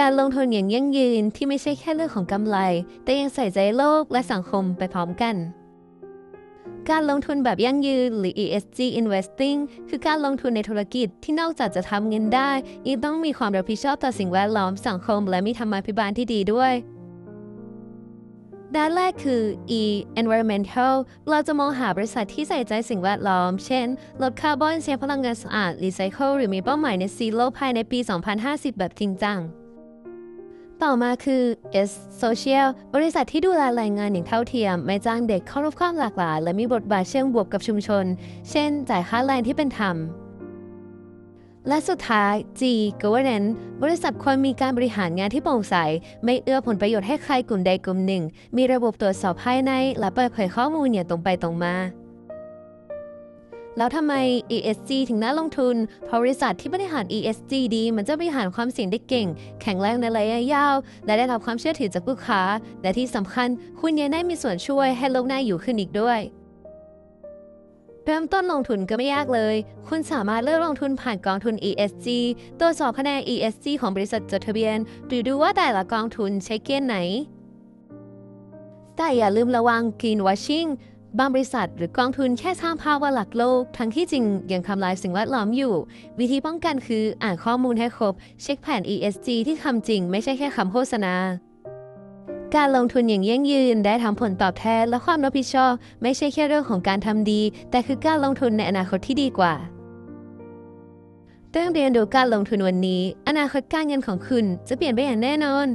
การลงทุนอย่างยั่งยืนที่ไม่ใช่แค่เรื่องของกำไร แต่ยังใส่ใจโลกและสังคมไปพร้อมกัน การลงทุนแบบยั่งยืนหรือ ESG investing คือการลงทุนในธุรกิจที่นอกจากจะทำเงินได้ ยังต้องมีความรับผิดชอบต่อสิ่งแวดล้อมสังคม และมีธรรมาภิบาลที่ดีด้วยด้านแรกคือ E environmental เราจะมองหาบริษัทที่ใส่ใจสิ่งแวดล้อม เช่น ลดคาร์บอนใช้พลังงานสะอาด รีไซเคิลหรือมีเป้าหมายในซีโร่ภายในปี 2050 แบบจริงจัง ต่อมาคือ S social บริษัทที่ดูแลแรงงานอย่างเท่าเทียม ไม่จ้างเด็กเคารพความหลากหลาย และมีบทบาทเชิงบวกกับชุมชน เช่น จ่ายค่าแรงที่เป็นธรรมและสุดท้าย G governance บริษัทควรมีการบริหารงานที่โปร่งใส ไม่เอื้อผลประโยชน์ให้ใครกลุ่มใดกลุ่มหนึ่ง มีระบบตรวจสอบภายใน และเปิดเผยข้อมูลอย่างตรงไปตรงมา แล้วทำไม ESG ถึงน่าลงทุน เพราะบริษัทที่บริหาร ESG ดีมันจะบริหารความเสี่ยงได้เก่ง แข็งแรงในระยะยาว และได้รับความเชื่อถือจากลูกค้า และที่สำคัญคุณยังได้มีส่วนช่วยให้โลกน่าอยู่ขึ้นอีกด้วยเริ่มต้นลงทุนก็ไม่ยากเลย คุณสามารถเลือกลงทุนผ่านกองทุน ESG ตรวจสอบคะแนน ESG ของบริษัทจดทะเบียน หรือดูว่าแต่ละกองทุนใช้เกณฑ์ไหน แต่อย่าลืมระวัง greenwashing บางบริษัทหรือกองทุนแค่สร้างภาพว่าหลักโลก ทั้งที่จริงยังทำลายสิ่งแวดล้อมอยู่ วิธีป้องกันคืออ่านข้อมูลให้ครบ เช็คแผน ESG ที่คำจริงไม่ใช่แค่คำโฆษณา การลงทุนอย่างยั่งยืนได้ทั้งผลตอบแทนและความรับผิดชอบ ไม่ใช่แค่เรื่องของการทำดี แต่คือการลงทุนในอนาคตที่ดีกว่าเรื่องเรียนรู้การลงทุนวันนี้ อนาคตการเงินของคุณจะเปลี่ยนไปอย่างแน่นอน